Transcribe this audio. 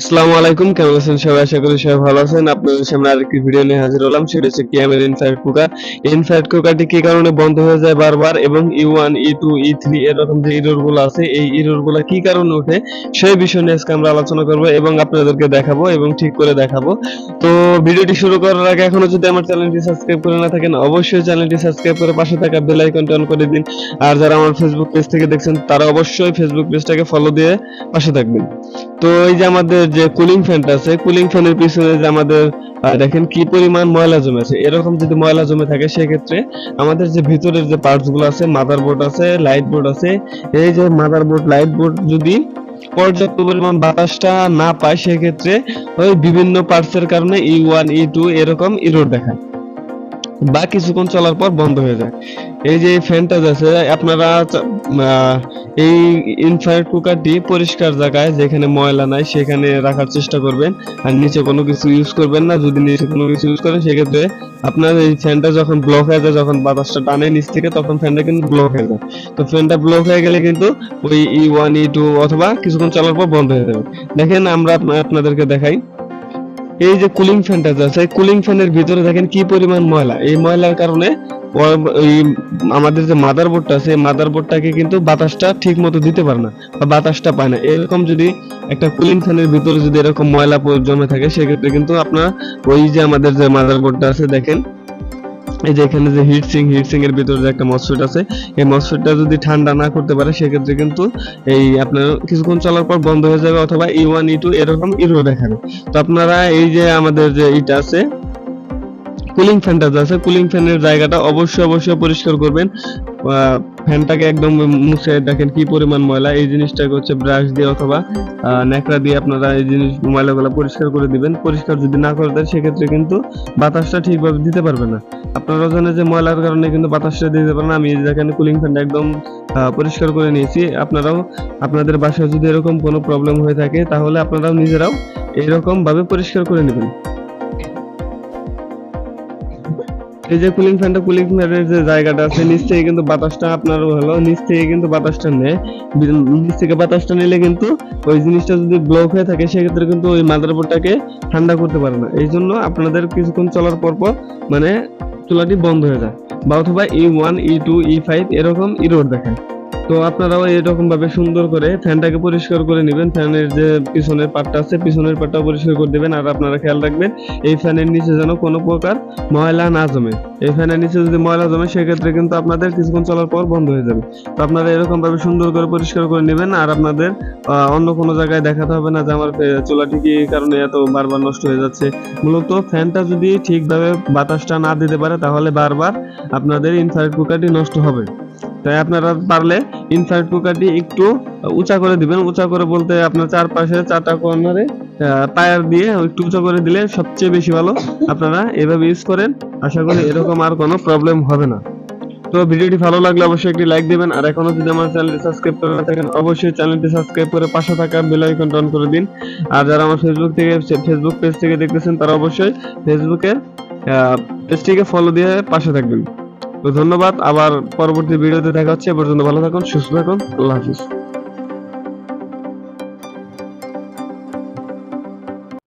আসসালামু আলাইকুম, কেমন আছেন সবাই? আশা করি সবাই ভালো আছেন। আপনাদের সামনে আরেকটি ভিডিও নিয়ে হাজির হলাম। সেটা হচ্ছে কিয়ামের ইনফ্রারেড কুকার ইনফ্রারেড কুকারটি কি কারণে বন্ধ হয়ে যায় বারবার? এবং E one E two E three এরকম যে ইরোরগুলো আছে, এই ইরোরগুলো কি কারণে ওঠে? সেই বিষয় নিয়ে আজকে আমরা আলোচনা করব এবং আপনাদেরকে দেখাবো এবং ঠিক করে দেখাবো। তো ভিডিওটি শুরু করার আগে এখনও যদি আমার চ্যানেলটি সাবস্ক্রাইব করে না থাকেন, অবশ্যই চ্যানেলটি সাবস্ক্রাইব করে পাশে থাকা বেল আইকনটি অন করে দিন। আর যারা আমার ফেসবুক পেজ থেকে দেখছেন, তারা অবশ্যই ফেসবুক পেজটাকে ফলো দিয়ে পাশে থাকবেন। তো এই যে আমাদের যে কুলিং ফ্যানটা আছে কুলিং ফ্যানের পিছনে যে আমাদের দেখেন কি পরিমাণ ময়লা জমে আছে এরকম যদি ময়লা জমে থাকে, সেক্ষেত্রে আমাদের যে ভিতরের যে পার্টসগুলো আছে মাদারবোর্ড আছে লাইট বোর্ড আছে, এই যে মাদারবোর্ড লাইট বোর্ড যদি পর্যাপ্ত পরিমাণ বাতাসটা না পায়, সেক্ষেত্রে ওই বিভিন্ন পার্টস এর কারণে ই ওয়ান ই টু এরকম ইরোড দেখায়। বা কিছুক্ষণ চলার পর বন্ধ হয়ে যায়। এই যে ফ্যানটা আছে আপনারা এই ইনফ্রারেড কুকারটি পরিষ্কার জায়গায় যেখানে ময়লা নাই সেখানে রাখার চেষ্টা করবেন। আর নিচে কোনো কিছু ইউজ করবেন না। যদি নিচে কোনো কিছু ইউজ করেন, সেক্ষেত্রে আপনার এই ফ্যানটা যখন ব্লক হয়ে যায়, যখন বাতাসটা টানে নিচ থেকে, তখন ফ্যানটা কিন্তু ব্লক হয়ে যায়। তো ফ্যানটা ব্লক হয়ে গেলে কিন্তু ওই ই ওয়ান ই টু অথবা কিছুক্ষণ চলার পর বন্ধ হয়ে যাবে। দেখেন আমরা আপনা- আপনাদেরকে দেখাই। এই যে কুলিং ফ্যানটা আছে আছে কুলিং ফ্যানের ভিতরে দেখেন কি পরিমাণ ময়লা। এই ময়লার কারণে, ওই আমাদের যে মাদার বোর্ডটা আছে মাদার বোর্ডটাকে কিন্তু বাতাসটা ঠিক মতো দিতে পারে না বা বাতাসটা পায় না। এরকম যদি একটা কুলিং ফ্যানের ভিতরে যদি এরকম ময়লা জমে থাকে, সেক্ষেত্রে কিন্তু আপনার ওই যে আমাদের যে মাদার বোর্ডটা আছে, দেখেন এই যে এখানে যে হিট সিং হিট সিং এর ভিতরে যে একটা মসফেট আছে, এই মসফেটটা যদি ঠান্ডা না করতে পারে, সেক্ষেত্রে কিন্তু এই আপনার কিছুক্ষণ চলার পর বন্ধ হয়ে যাবে অথবা ই ওয়ান ই টু এরকম ইরো দেখাবে। তো আপনারা এই যে আমাদের যে ইটা আছে কুলিং ফ্যানটা আছে কুলিং ফ্যানের জায়গাটা অবশ্যই অবশ্যই পরিষ্কার করবেন। ফ্যানটাকে একদম মুছে দেখেন কি পরিমাণ ময়লা। এই জিনিসটাকে হচ্ছে ব্রাশ দিয়ে অথবা ন্যাকড়া দিয়ে আপনারা এই জিনিস ময়লাগুলো পরিষ্কার করে দিবেন। পরিষ্কার যদি না করে দেন, সেক্ষেত্রে কিন্তু বাতাসটা ঠিকভাবে দিতে পারবে না। আপনারা জানেন যে ময়লার কারণে কিন্তু বাতাসটা দিতে পারে না। আমি দেখেন কুলিং ফ্যানটা একদম পরিষ্কার করে নিয়েছি। আপনারাও, আপনাদের বাসায় যদি এরকম কোনো প্রবলেম হয়ে থাকে, তাহলে আপনারাও নিজেরাও এরকম ভাবে পরিষ্কার করে নেবেন। এই যে কুলিং ফ্যানটা কুলিং ফ্যানের যে জায়গাটা আছে, নিচ থেকে কিন্তু বাতাসটা আপনার হলো, নিচ থেকে কিন্তু বাতাসটা নেয় নিচ থেকে বাতাসটা নিলে কিন্তু ওই জিনিসটা যদি ব্লক হয়ে থাকে, সেক্ষেত্রে কিন্তু ওই মাদারবোর্ডটাকে ঠান্ডা করতে পারে না। এই জন্য আপনাদের কিছুক্ষণ চলার পর পর মানে চুলাটি বন্ধ হয়ে যায়। বা অথবা E one E two E five এরকম ইরোড দেখায় তো আপনারাও এরকম ভাবে সুন্দর করে ফ্যানটাকে পরিষ্কার করে নেবেন। ফ্যানের যে পিছনের পার্টটা আছে, পিছনের পার্টটাও পরিষ্কার করে দিবেন। আর আপনারা খেয়াল রাখবেন, এই ফ্যানের নিচে যেন কোনো প্রকার ময়লা না জমে। এই ফ্যানের নিচে যদি ময়লা জমে, সেক্ষেত্রে কিন্তু আপনাদের কিছুক্ষণ চলার পর বন্ধ হয়ে যাবে। তো আপনারা এরকম ভাবে সুন্দর করে পরিষ্কার করে নেবেন। আর আপনাদের অন্য কোনো জায়গায় দেখাতে হবে না যে আমার চুলাটি কি কারণে এত বারবার নষ্ট হয়ে যাচ্ছে। মূলত ফ্যানটা যদি ঠিকভাবে বাতাসটা না দিতে পারে, তাহলে বারবার আপনাদের ইনফ্রারেড কুকারটি নষ্ট হবে। তাই আপনারা পারলে ইনফ্রারেড কুকারটি একটু উঁচা করে দিবেন। উঁচা করে বলতে আপনার চারপাশে চারটা কর্নারে টায়ার দিয়ে একটু উঁচা করে দিলে সবচেয়ে বেশি ভালো। আপনারা এভাবে ইউজ করেন। আশা করি এরকম আর কোনো প্রবলেম হবে না। তো ভিডিওটি ভালো লাগলে অবশ্যই একটি লাইক দিবেন। আর এখনও যদি আমার চ্যানেলটি সাবস্ক্রাইব করে না থাকেন, অবশ্যই চ্যানেলটি সাবস্ক্রাইব করে পাশে থাকা বেল আইকন অন করে দিন। আর যারা আমার ফেসবুক থেকে ফেসবুক পেজ থেকে দেখতেছেন, তারা অবশ্যই ফেসবুকের পেজটিকে ফলো দিয়ে পাশে থাকবেন। তো ধন্যবাদ, আবার পরবর্তী ভিডিওতে দেখা হচ্ছে, এ পর্যন্ত ভালো থাকুন, সুস্থ থাকুন, আল্লাহ হাফিজ।